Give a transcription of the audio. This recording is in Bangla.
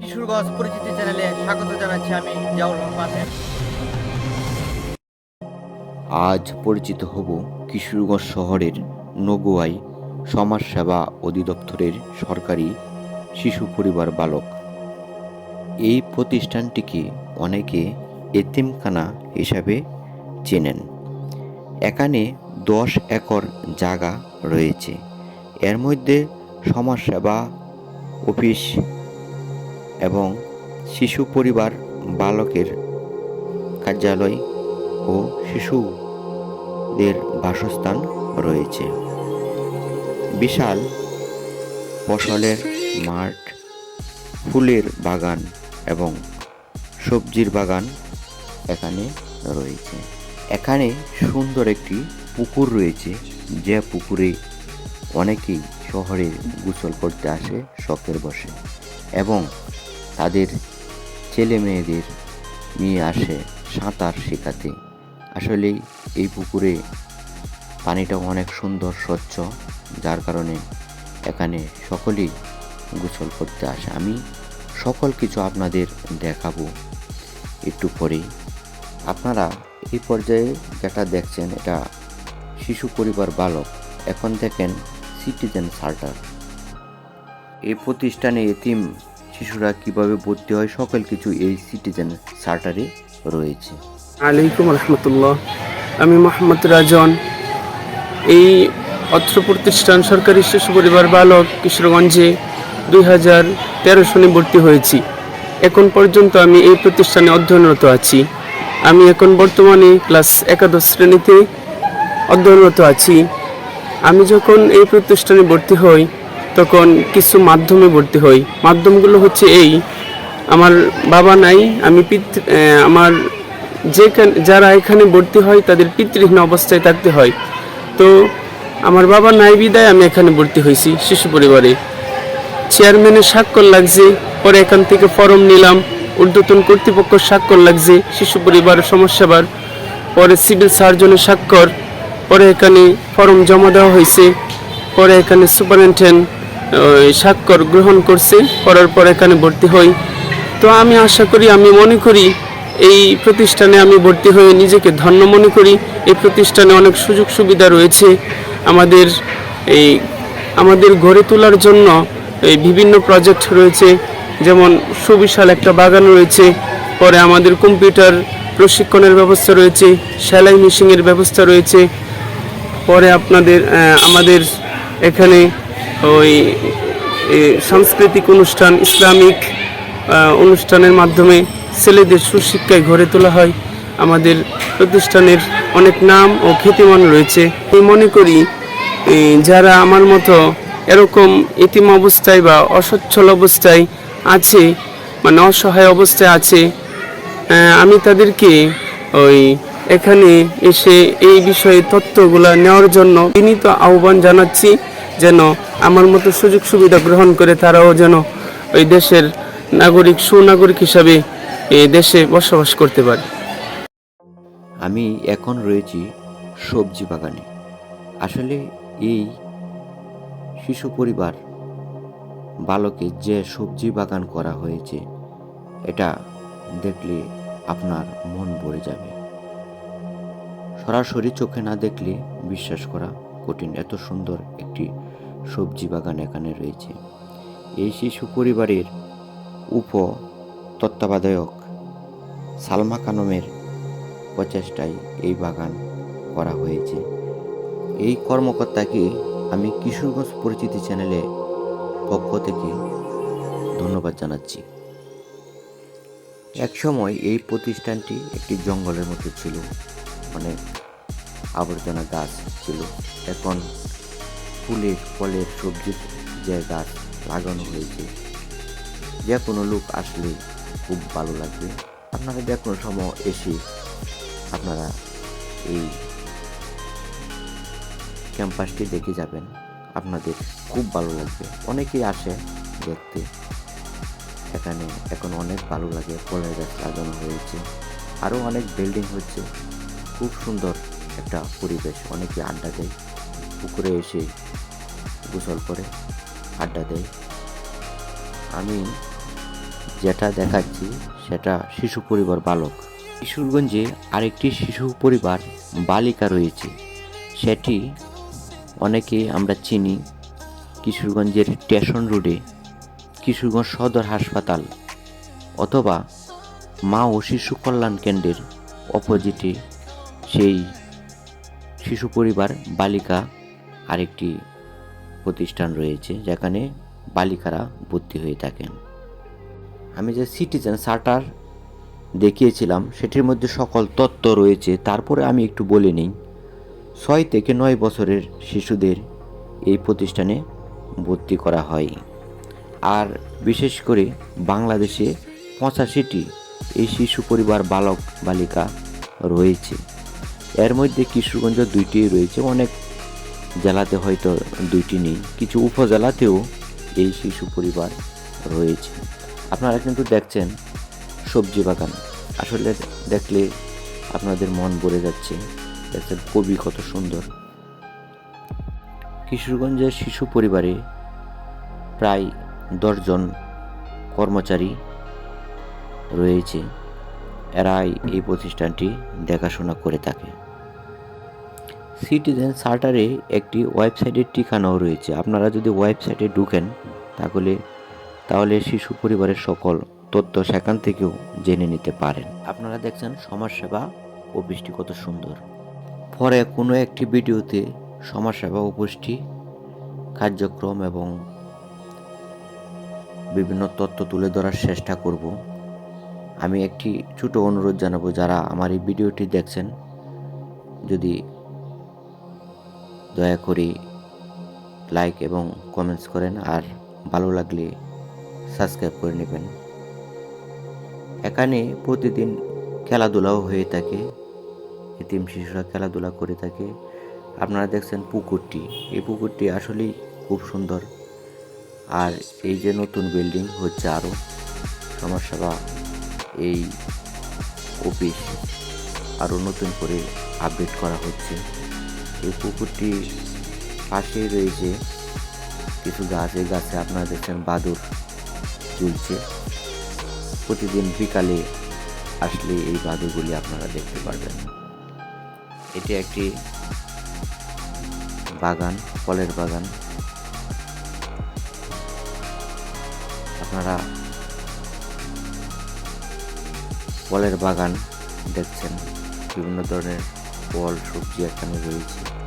কিশোরগঞ্জ পরিচিতি চ্যানেলে স্বাগত জানাচ্ছি আমি জাউল পাশের আজ পরিচিত হব কিশোরগঞ্জ শহরের নগুয়াই সমাজসেবা অধিদপ্তরের সরকারি শিশু পরিবার বালক। এই প্রতিষ্ঠানটিকে অনেকে এতিমখানা হিসাবে চেনেন। এখানে দশ একর জায়গা রয়েছে। এর মধ্যে সমাজসেবা অফিস এবং শিশু পরিবার বালকের কার্যালয় ও শিশুদের বাসস্থান রয়েছে। বিশাল ফসলের মাঠ, ফুলের বাগান এবং সবজির বাগান এখানে রয়েছে। এখানে সুন্দর একটি পুকুর রয়েছে। যে পুকুরে অনেকেই শহরে গোসল করতে আসে, শখের বসে এবং তাদের ছেলে মেয়েদের নিয়ে আসে সাঁতার শেখাতে। আসলেই এই পুকুরে পানিটা অনেক সুন্দর, স্বচ্ছ, যার কারণে এখানে সকলেই গোসল করতে আসে। আমি সকল কিছু আপনাদের দেখাবো একটু পরেই। আপনারা এই পর্যায়ে যেটা দেখছেন, এটা শিশু পরিবার বালক। এখন দেখেন সিটিজেন সার্টার। এই প্রতিষ্ঠানে এতিম শিশুরা কীভাবে ভর্তি হয় সকল কিছু এই সিটিজেন সার্টারে রয়েছে। আলাইকুম রহমতুল্লাহ। আমি মোহাম্মদ রাজন। এই অত্র প্রতিষ্ঠান সরকারি শিশু পরিবার বালক কিশোরগঞ্জে দুই হাজার তেরো সনে ভর্তি হয়েছি। এখন পর্যন্ত আমি এই প্রতিষ্ঠানে অধ্যয়নরত আছি। আমি এখন বর্তমানে ক্লাস একাদশ শ্রেণীতে অধ্যয়নরত আছি। আমি যখন এই প্রতিষ্ঠানে ভর্তি হই তখন কিছু মাধ্যমে ভর্তি হই। মাধ্যমগুলো হচ্ছে এই, আমার বাবা নাই, আমি পিতৃ আমার যে যারা এখানে ভর্তি হয় তাদের পিতৃহীন অবস্থায় থাকতে হয়। তো আমার বাবা নাই বিদায় আমি এখানে ভর্তি হয়েছি শিশু পরিবারে। চেয়ারম্যানের স্বাক্ষর লাগছে, পরে এখান থেকে ফর্ম নিলাম, ঊর্ধ্বতন কর্তৃপক্ষ স্বাক্ষর লাগছে, শিশু পরিবার সমাজসেবার, পরে সিভিল সার্জনের স্বাক্ষর, পরে এখানে ফর্ম জমা দেওয়া হয়েছে পরে এখানে সুপারিনটেন্ডেন্ট স্বাক্ষর গ্রহণ করছে, করার পর এখানে ভর্তি হই। তো আমি আশা করি, আমি মনে করি এই প্রতিষ্ঠানে আমি ভর্তি হয়ে নিজেকে ধন্য মনে করি। এই প্রতিষ্ঠানে অনেক সুযোগ সুবিধা রয়েছে। আমাদের এই, আমাদের গড়ে তোলার জন্য এই বিভিন্ন প্রজেক্ট রয়েছে। যেমন সুবিশাল একটা বাগান রয়েছে, পরে আমাদের কম্পিউটার প্রশিক্ষণের ব্যবস্থা রয়েছে, সেলাই মেশিনের ব্যবস্থা রয়েছে। পরে আপনাদের আমাদের এখানে ওই সাংস্কৃতিক অনুষ্ঠান, ইসলামিক অনুষ্ঠানের মাধ্যমে ছেলেদের সুশিক্ষায় গড়ে তোলা হয়। আমাদের প্রতিষ্ঠানের অনেক নাম ও খ্যাতিমান রয়েছে। আমি মনে করি যারা আমার মতো এরকম ইতিম অবস্থায় বা অসচ্ছল অবস্থায় আছে মানে অসহায় অবস্থায় আছে আমি তাদেরকে ওই, এখানে এসে এই বিষয়ে তথ্যগুলো নেওয়ার জন্য বিনীত আহ্বান জানাচ্ছি। যেন আমার মতো সুযোগ সুবিধা গ্রহণ করে তারাও যেন ওই দেশের নাগরিক, সুনাগরিক হিসাবে এই দেশে বসবাস করতে পারে। আমি এখন রয়েছি সবজি বাগানে। আসলে এই শিশু পরিবার বালকে যে সবজি বাগান করা হয়েছে, এটা দেখলে আপনার মন ভরে যাবে। সরাসরি চোখে না দেখলে বিশ্বাস করা কঠিন। এত সুন্দর একটি সবজি বাগান এখানে রয়েছে। এই শিশু পরিবারের উপ তত্ত্বাবধায়ক সালমা কানমের প্রচেষ্টায় এই বাগান করা হয়েছে। এই কর্মকর্তাকে আমি কিশোরগঞ্জ পরিচিতি চ্যানেলে পক্ষ থেকে ধন্যবাদ জানাচ্ছি। একসময় এই প্রতিষ্ঠানটি একটি জঙ্গলের মতো ছিল অনেক আবর্জনা গাছ ছিল। এখন ফুলের ফলের সবজির যে গাছ লাগানো হয়েছে। যে কোনো লোক আসলে খুব ভালো লাগবে। আপনারা যে কোনো সময় এসে আপনারা এই ক্যাম্পাসটি দেখে যাবেন। আপনাদের খুব ভালো লাগবে। অনেকেই আসে দেখতে। এখানে এখন অনেক ভালো লাগে, ফলের গাছ লাগানো হয়েছে। আরও অনেক বিল্ডিং হচ্ছে। খুব সুন্দর একটা পরিবেশ। অনেকে আড্ডা দেয়। পুকুরে এসে গোসল করে, আড্ডা দেয়। আমি যেটা দেখাচ্ছি সেটা শিশু পরিবার বালক। কিশোরগঞ্জে আরেকটি শিশু পরিবার বালিকা রয়েছে। সেটি অনেকে আমরা চিনি কিশোরগঞ্জের স্টেশন রোডে, কিশোরগঞ্জ সদর হাসপাতাল অথবা মা ও শিশু কল্যাণ কেন্দ্রের অপোজিটে সেই শিশু পরিবার বালিকা আরেকটি প্রতিষ্ঠান রয়েছে যেখানে বালিকারা ভর্তি হয়ে থাকেন। আমি যে সিটিজেন চার্টার দেখিয়েছিলাম, সেটির মধ্যে সকল তত্ত্ব রয়েছে। তারপরে আমি একটু বলে নিই। ছয় থেকে নয় বছরের শিশুদের এই প্রতিষ্ঠানে ভর্তি করা হয়। আর বিশেষ করে বাংলাদেশে পঁচাশিটি এই শিশু পরিবার বালক বালিকা রয়েছে। এর মধ্যে কিশোরগঞ্জ দুইটি রয়েছে। অনেক জেলাতে হয়তো দুইটি নেই, কিছু উপজেলাতেও এই শিশু পরিবার রয়েছে। আপনারা কিন্তু দেখছেন সবজি বাগান। আসলে দেখলে আপনাদের মন ভরে যাচ্ছে, দেখছেন কবি কত সুন্দর। কিশোরগঞ্জের শিশু পরিবারে প্রায় দশজন কর্মচারী রয়েছে। এরাই এই প্রতিষ্ঠানটি দেখাশোনা করে থাকে। সিটিজেন চার্টারে একটি ওয়েবসাইটের ঠিকানাও রয়েছে। আপনারা যদি ওয়েবসাইটে ঢুকেন, তাহলে তাহলে শিশু পরিবারের সকল তথ্য সেখান থেকেও জেনে নিতে পারেন। আপনারা দেখছেন সমাজসেবা অফিসটি কত সুন্দর। পরে কোনো একটি ভিডিওতে সমাজসেবা অফিসটি কার্যক্রম এবং বিভিন্ন তথ্য তুলে ধরার চেষ্টা করব। আমি একটি ছোট অনুরোধ জানাব, যারা আমার এই ভিডিওটি দেখছেন, যদি দয়া করে লাইক এবং কমেন্টস করেন আর ভালো লাগলে সাবস্ক্রাইব করে নেবেন। এখানে প্রতিদিন খেলাধুলাও হয়ে থাকে, এতিম শিশুরা খেলাধুলা করে থাকে। আপনারা দেখছেন পুকুরটি, এই পুকুরটি আসলেই খুব সুন্দর। আর এই যে নতুন বিল্ডিং হচ্ছে আরও সমাজসেবা এই অফিস আরও নতুন করে আপডেট করা হচ্ছে। এই পুকুরটি পাশেই রয়েছে। কিছু গাছ, এই গাছে আপনারা দেখছেন বাদুর ঝুলছে। প্রতিদিন বিকালে আসলে এই বাদুরগুলি আপনারা দেখতে পারবেন। এটি একটি বাগান, ফলের বাগান। আপনারা ফলের বাগান দেখছেন। বিভিন্ন ধরনের ফল সবজি এখানে রয়েছে